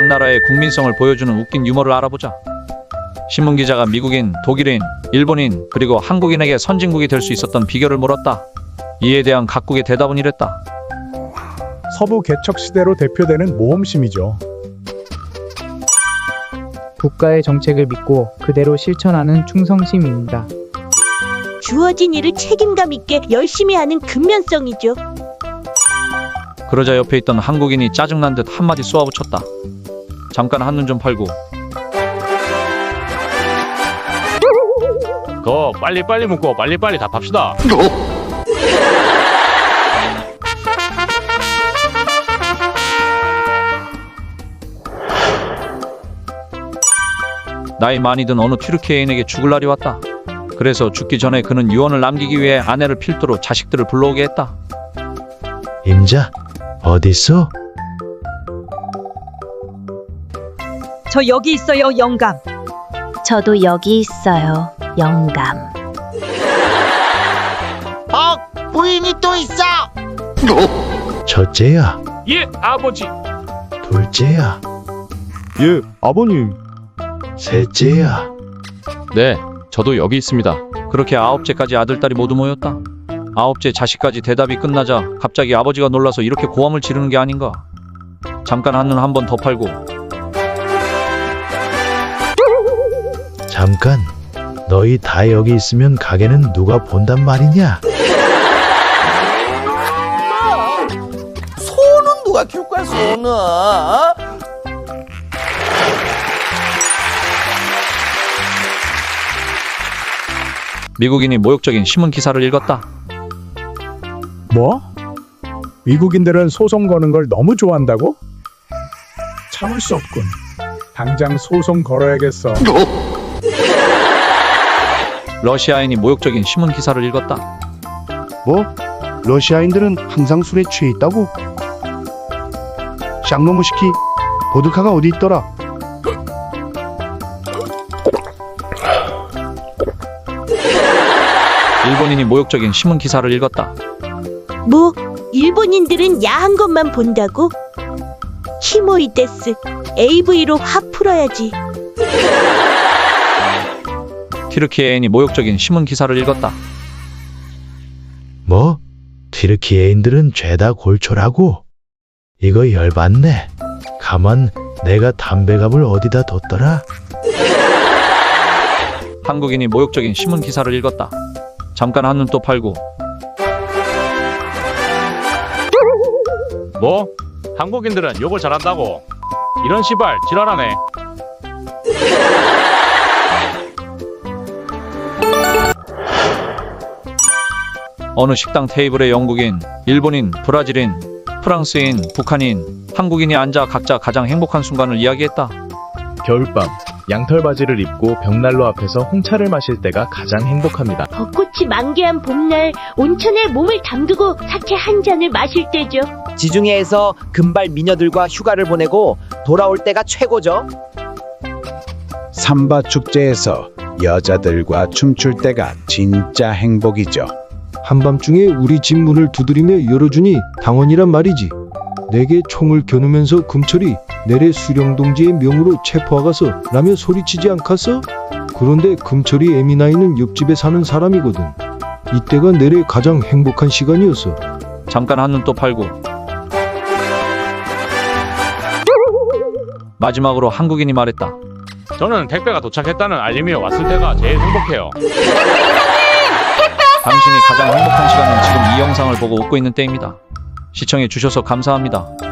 각 나라의 국민성을 보여주는 웃긴 유머를 알아보자. 신문 기자가 미국인, 독일인, 일본인, 그리고 한국인에게 선진국이 될 수 있었던 비결을 물었다. 이에 대한 각국의 대답은 이랬다. 서부 개척 시대로 대표되는 모험심이죠. 국가의 정책을 믿고 그대로 실천하는 충성심입니다. 주어진 일을 책임감 있게 열심히 하는 근면성이죠. 그러자 옆에 있던 한국인이 짜증난 듯 한마디 쏘아붙였다. 잠깐 한눈 좀 팔고 그거 빨리 빨리 묻고 빨리 빨리 답합시다. 나이 많이 든 어느 튀르키예인에게 죽을 날이 왔다. 그래서 죽기 전에 그는 유언을 남기기 위해 아내를 필두로 자식들을 불러오게 했다. 임자 어딨어? 저 여기 있어요, 영감. 저도 여기 있어요. 영감. 어, 부인이 또 있어. 첫째야 예, 아버지. 둘째야 예, 아버님. 셋째야 네, 저도 여기 있습니다. 그렇게 아홉째까지 아들딸이 모두 모였다. 아홉째 자식까지 대답이 끝나자 갑자기 아버지가 놀라서 이렇게 고함을 지르는 게 아닌가. 잠깐 한눈 한 번 더 팔고 잠깐 너희 다 여기 있으면 가게는 누가 본단 말이냐? 소는 누가 키울 거야, 소는? 어? 미국인이 모욕적인 신문 기사를 읽었다. 뭐? 미국인들은 소송 거는 걸 너무 좋아한다고? 참을 수 없군. 당장 소송 걸어야겠어. 러시아인이 모욕적인 신문 기사를 읽었다. 뭐? 러시아인들은 항상 술에 취해 있다고? 쌍놈의 시키 보드카가 어디 있더라? 일본인이 모욕적인 신문 기사를 읽었다. 뭐 일본인들은 야한 것만 본다고? 히모이데스 AV로 화 풀어야지. 튀르키예인이 모욕적인 신문 기사를 읽었다. 뭐? 튀르키예인들은 죄다 골초라고? 이거 열받네. 가만 내가 담배갑을 어디다 뒀더라? 한국인이 모욕적인 신문 기사를 읽었다. 잠깐 한눈 또 팔고 뭐? 한국인들은 욕을 잘한다고. 이런 시발 지랄하네. 어느 식당 테이블에 영국인, 일본인, 브라질인, 프랑스인, 북한인, 한국인이 앉아 각자 가장 행복한 순간을 이야기했다. 겨울밤 양털 바지를 입고 벽난로 앞에서 홍차를 마실 때가 가장 행복합니다. 벚꽃이 만개한 봄날 온천에 몸을 담그고 사케 한 잔을 마실 때죠. 지중해에서 금발 미녀들과 휴가를 보내고 돌아올 때가 최고죠. 삼바 축제에서 여자들과 춤출 때가 진짜 행복이죠. 한밤중에 우리 집 문을 두드리며 열어주니 당원이란 말이지. 내게 총을 겨누면서 금철이 내래 수령동지의 명으로 체포하가서 라며 소리치지 않겠어? 그런데 금철이 에미나이는 옆집에 사는 사람이거든. 이때가 내래 가장 행복한 시간이었어. 잠깐 한눈 또 팔고 마지막으로 한국인이 말했다. 저는 택배가 도착했다는 알림이 왔을 때가 제일 행복해요. 당신이 가장 행복한 시간은 지금 이 영상을 보고 웃고 있는 때입니다. 시청해 주셔서 감사합니다.